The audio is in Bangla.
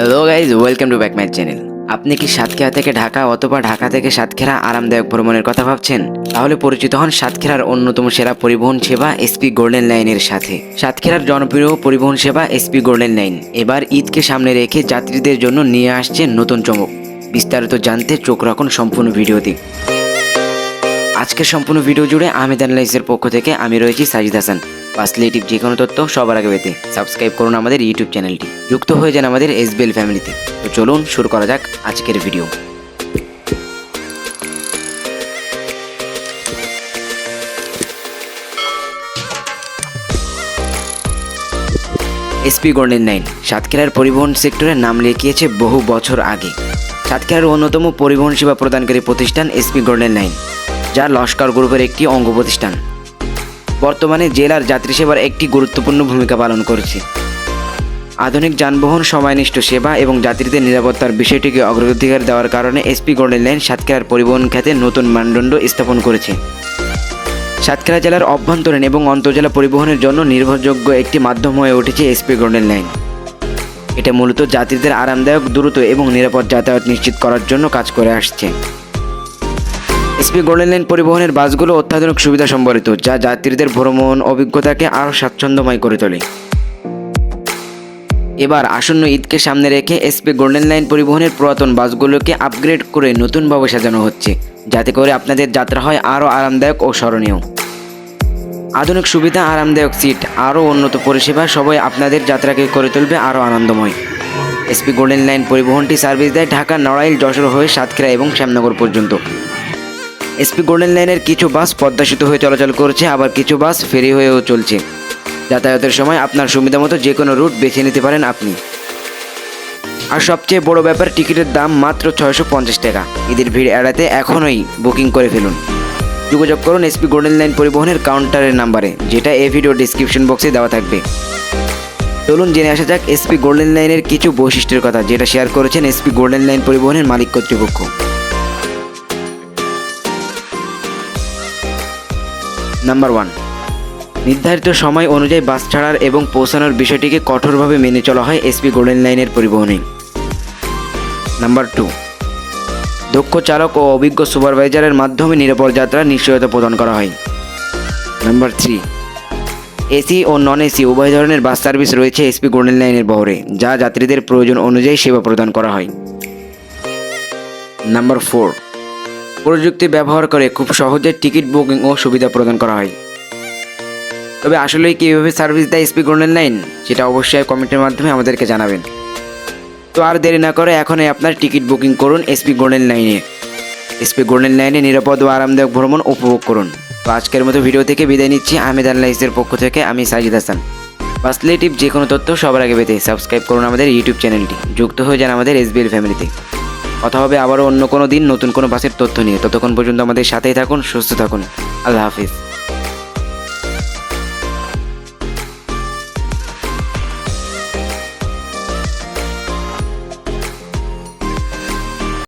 Hello guys welcome to back my channel আপনি কি সাতক্ষীরা থেকে ঢাকা অথবা ঢাকা থেকে সাতক্ষীরা আরামদায়ক ভ্রমণের কথা ভাবছেন? তাহলে পরিচিত হন সাতক্ষীরার অন্যতম সেরা পরিবহন সেবা এসপি গোল্ডেন লাইনের সাথে। সাতক্ষীরার জনপ্রিয় পরিবহন সেবা এসপি গোল্ডেন লাইন এবার ঈদকে সামনে রেখে যাত্রীদের জন্য নিয়ে আসছে নতুন চমক। বিস্তারিত জানতে চোখ রাখুন সম্পূর্ণ ভিডিওতে আজকের সম্পূর্ণ ভিডিও জুড়ে আহমেদ অ্যানালাইসের পক্ষ থেকে আমি রয়েছি সাজিদ হাসান। পাসলেটিভ যে কোনো তথ্য সবার আগে পেতে সাবস্ক্রাইব করুন আমাদের ইউটিউব চ্যানেলটি যুক্ত হয়ে যান আমাদের এসবিএল ফ্যামিলিতে তো চলুন শুরু করা যাক আজকের ভিডিও এসপি গোল্ডেন নাইন সাতক্ষীরার পরিবহন সেক্টরে নাম লিখিয়েছে বহু বছর আগে। সাতক্ষীরার অন্যতম পরিবহন সেবা প্রদানকারী প্রতিষ্ঠান এসপি গোল্ডেন লাইন যা লস্কর গ্রুপের একটি অঙ্গ প্রতিষ্ঠান। বর্তমানে জেলার যাত্রী সেবার একটি গুরুত্বপূর্ণ ভূমিকা পালন করছে। আধুনিক যানবাহন, সময়নিষ্ঠ সেবা এবং যাত্রীদের নিরাপত্তার বিষয়টিকে অগ্রাধিকার দেওয়ার কারণে এসপি গোল্ডেন লাইন সাতক্ষীরার পরিবহন খাতে নতুন মানদণ্ড স্থাপন করেছে। সাতক্ষীরা জেলার অভ্যন্তরীণ এবং অন্তর্জেলা পরিবহনের জন্য নির্ভরযোগ্য একটি মাধ্যম হয়ে উঠেছে এসপি গোল্ডেন লাইন। এটা মূলত যাত্রীদের আরামদায়ক, দ্রুত এবং নিরাপদ যাতায়াত নিশ্চিত করার জন্য কাজ করে আসছে। এসপি গোল্ডেন লাইন পরিবহনের বাসগুলো অত্যাধুনিক সুবিধা সম্বলিত, যা যাত্রীদের ভ্রমণ অভিজ্ঞতাকে আরও স্বাচ্ছন্দ্যময় করে তোলে। এবার আসন্ন ঈদকে সামনে রেখে এসপি গোল্ডেন লাইন পরিবহনের পুরাতন বাসগুলোকে আপগ্রেড করে নতুনভাবে সাজানো হচ্ছে, যাতে করে আপনাদের যাত্রা হয় আরও আরামদায়ক ও স্মরণীয়। আধুনিক সুবিধা, আরামদায়ক সিট, আরও উন্নত পরিষেবা সবাই আপনাদের যাত্রাকে করে তুলবে আরও আনন্দময়। এসপি গোল্ডেন লাইন পরিবহনটি সার্ভিস দেয় ঢাকা, নড়াইল, যশোর হয়ে সাতক্ষীরা এবং শ্যামনগর পর্যন্ত। এসপি গোল্ডেন লাইনের কিছু বাস পদ্মা সেতু হয়ে চলাচল করছে, আবার কিছু বাস ফেরি হয়েও চলছে। যাতায়াতের সময় আপনার সুবিধা মতো যে কোনো রুট বেছে নিতে পারেন আপনি। আর সবচেয়ে বড় ব্যাপার, টিকিটের দাম মাত্র ছয়শো পঞ্চাশ টাকা। ঈদের ভিড় এড়াতে এখনই বুকিং করে ফেলুন। যোগাযোগ করুন এসপি গোল্ডেন লাইন পরিবহনের কাউন্টারের নাম্বারে, যেটা এই ভিডিও ডিসক্রিপশন বক্সে দেওয়া থাকবে। চলুন জেনে আসা যাক এসপি গোল্ডেন লাইনের কিছু বৈশিষ্ট্যের কথা, যেটা শেয়ার করেছেন এসপি গোল্ডেন লাইন পরিবহনের মালিক কর্তৃপক্ষ। নাম্বার ওয়ান নির্ধারিত সময় অনুযায়ী বাস ছাড়ার এবং পৌঁছানোর বিষয়টিকে কঠোরভাবে মেনে চলা হয় এসপি গোল্ডেন লাইনের পরিবহনে। নাম্বার টু দক্ষ চালক ও অভিজ্ঞ সুপারভাইজারের মাধ্যমে নিরাপদ যাত্রার নিশ্চয়তা প্রদান করা হয়। নাম্বার থ্রি এসি ও নন এসি উভয় ধরনের বাস সার্ভিস রয়েছে এসপি গোল্ডেন লাইনের বহরে, যা যাত্রীদের প্রয়োজন অনুযায়ী সেবা প্রদান করা হয়। নাম্বার ফোর প্রযুক্তি ব্যবহার করে খুব সহজে টিকিট বুকিং ও সুবিধা প্রদান করা হয়। তবে আসলেই কীভাবে সার্ভিস দেয় এসপি গোল্ডেন লাইন সেটা অবশ্যই কমেন্টের মাধ্যমে আমাদেরকে জানাবেন। তো আর দেরি না করে এখনই আপনার টিকিট বুকিং করুন এসপি গোল্ডেন লাইনে এসপি গোল্ডেন লাইনে নিরাপদ ও আরামদায়ক ভ্রমণ উপভোগ করুন। তো আজকের মতো ভিডিও থেকে বিদায় নিচ্ছি আহমেদ আল্লাহিসের পক্ষ থেকে, আমি সাজিদ হাসান। বাসলেটিভ যে কোনো তথ্য সবার আগে পেতে সাবস্ক্রাইব করুন আমাদের ইউটিউব চ্যানেলটি। যুক্ত হয়ে যান আমাদের এসবিএল ফ্যামিলিতে। কথা হবে আবারও অন্য কোনো দিন নতুন কোনো বাসের তথ্য নিয়ে। ততক্ষণ পর্যন্ত আমাদের সাথেই থাকুন, সুস্থ থাকুন। আল্লাহ হাফিজ।